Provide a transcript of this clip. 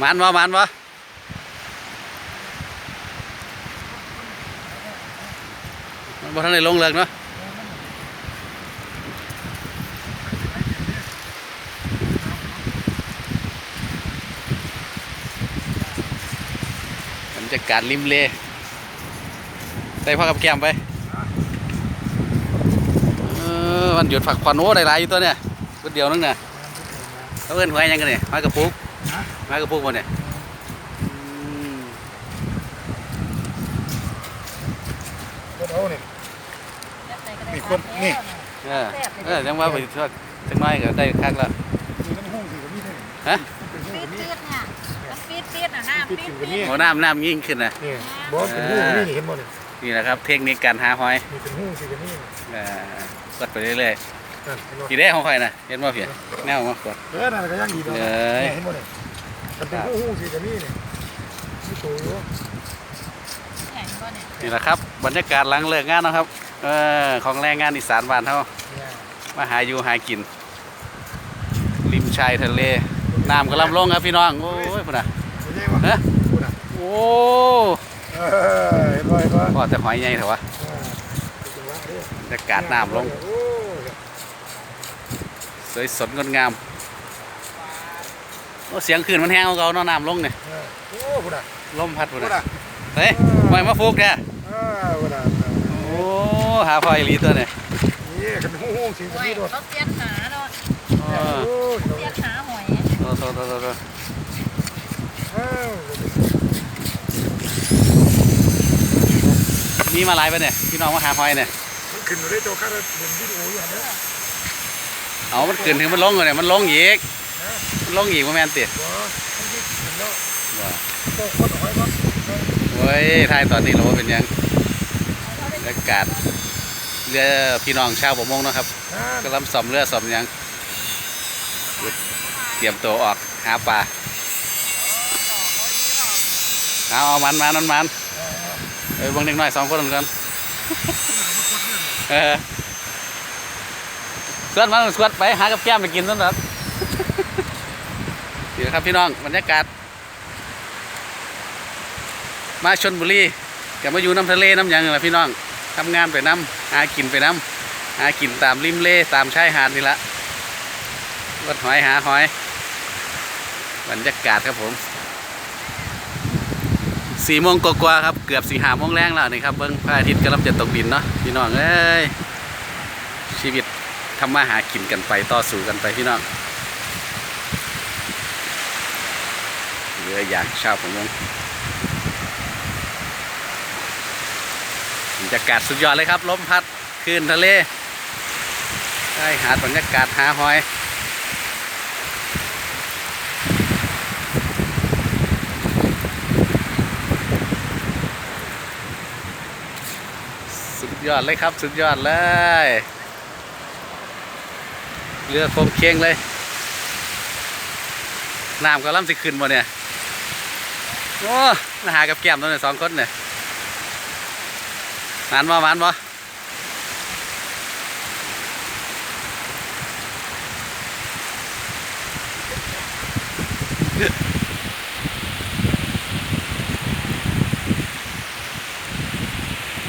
มันบ่มันบ่มันบ่ทันได้ลงเลิกเนาะบรรยากาศริมเลได้พักกับแก้มไปเออวันหยุดผักผ่อนโอ้ได้หลายอยู่ตัวเนี่ยคนเดียวนึงน่ะเขาเอิ้นหวยยังกันเนี่ยมากระปุก มากระปุกบ่เนี่ยอืมรถเอาเนี่ยมีคนนี่เออเออยังว่าไปทอดจังน้อยก็ได้คักแล้วมีน้ำหุ้งสิกับมีเท่าไหร่ฮะเป็นหุ้งปีกับมีดปีดเนี่ยมันปีดปีดน่ะหน้าปีดปีดโอ้น้ำน้ำยิ่งขึ้นนะนี่บอสเป็นหุ้งกับมีนี่เห็นบ่เนี่ยนี่แหละครับเทคนิคการหาหอยมีเป็นหุ้งสิกับมีเออกดไปเรื่อยนั่นเห็นบ่ๆกี่ได้ของใครนะเห็นบ่เพียแนวมากดเออนั่นก็ยังดีเนาะเอ้ยเนี่ยเห็นบ่เนี่ย มันเป็นหุ้งหุ้งสิกับมีเนี่ยมีตัวอยู่แข็งก็เนี่ยนี่แหละครับ บรรยากาศหลังเลิกงานเนาะครับ เออของแรงงานอีสานบ้านเฮาเนี่ยมาหาอยู่หากิน ริมชายทะเลน้ำก็ล่ำลงครับพี่น้อง โอ้ยพุ่นน่ะเห็นยังวะฮะ พูดอะโอ้เออเห็นบ่เห็นบ่ก็แต่หอยใหญ่เถอะวะเออเป็นจังหวะเด้อบรรยากาศน้ำลง โอ้ย สวยสดงดงาม โอ้เสียงคืนมันแห้งเอาเก่าเนาะน้ำลงเนี่ยเออโอ้พูดอะลมพัดพุ่นพูดน่ะอะเฮ้ยปล่อยมาฟุกเนี่ยเออพูดอะโอ้หาพลอยอีหลีตัวเนี่ยนี่กันหุ้งหุ้งสิกับโอ้ยมีด้วยเขาเตียนหาเนาะเออโอ้ยเตียนหาหอยโตโตโตโตโตเอ้ามีมาหลายไปะเนี่ยพี่น้องมาหาพลอยเนี่ยมันขึ้นมาได้ตัวข้าราชการวิดีโออยู่อันเนี้ยเอามันขึ้นถึงมันลงเลยเนี่ยมันลงอีกนะมัน ลงอีกว่าแม่นติหัวมันยิ่งขึ้นแล้วว่าโตคนเอาไว้บ้างเว้ยทายตอนนี้เราว่าเป็นหยังบรรยากาศเรือพี่น้องชาวประมงเนาะครับนะกำลังซ่อมเรือซ่อมหยังเตรียมตัวออกหาปลาเอาเอามันมันมันมันเออบางเด็กน้อยสองคนเหมือนกันเออสวดมันสวดไปหากับแก้มไปกินนั่นแหละ เดี๋ยวครับพี่น้องบรรยากาศ มาชนบุรีกับมาอยู่น้ำทะเลน้ำยังนั่นล่ะพี่น้องทำงานไปน้ำหากินไปน้ำหากินตามริมเลตามชายหาดนี่ละวัดหอยหาหอย บรรยากาศครับผมสี่โมงกว่าครับเกือบสี่หาโมงแรงแล้วนี่ครับเบิ้งพระอาทิตย์กำลังจะตกดินเนาะพี่น้องเอ้ยชีวิตทำมาหากินกันไปต่อสู้กันไปพี่น้อง เรืออย่างชาวประมงบรรยากาศสุดยอดเลยครับลมพัดคลื่นทะเลได้หาบรรยากาศหาหอยสุดยอดเลยครับ สุดยอดเลย เรือโคมเคียงเลย น้ำก็ล่ำสิขึ้นบ่เนี่ย โอ้มาหากับแก้มตัวนี่ยสองคนเนี่ยมานบ่มานบ่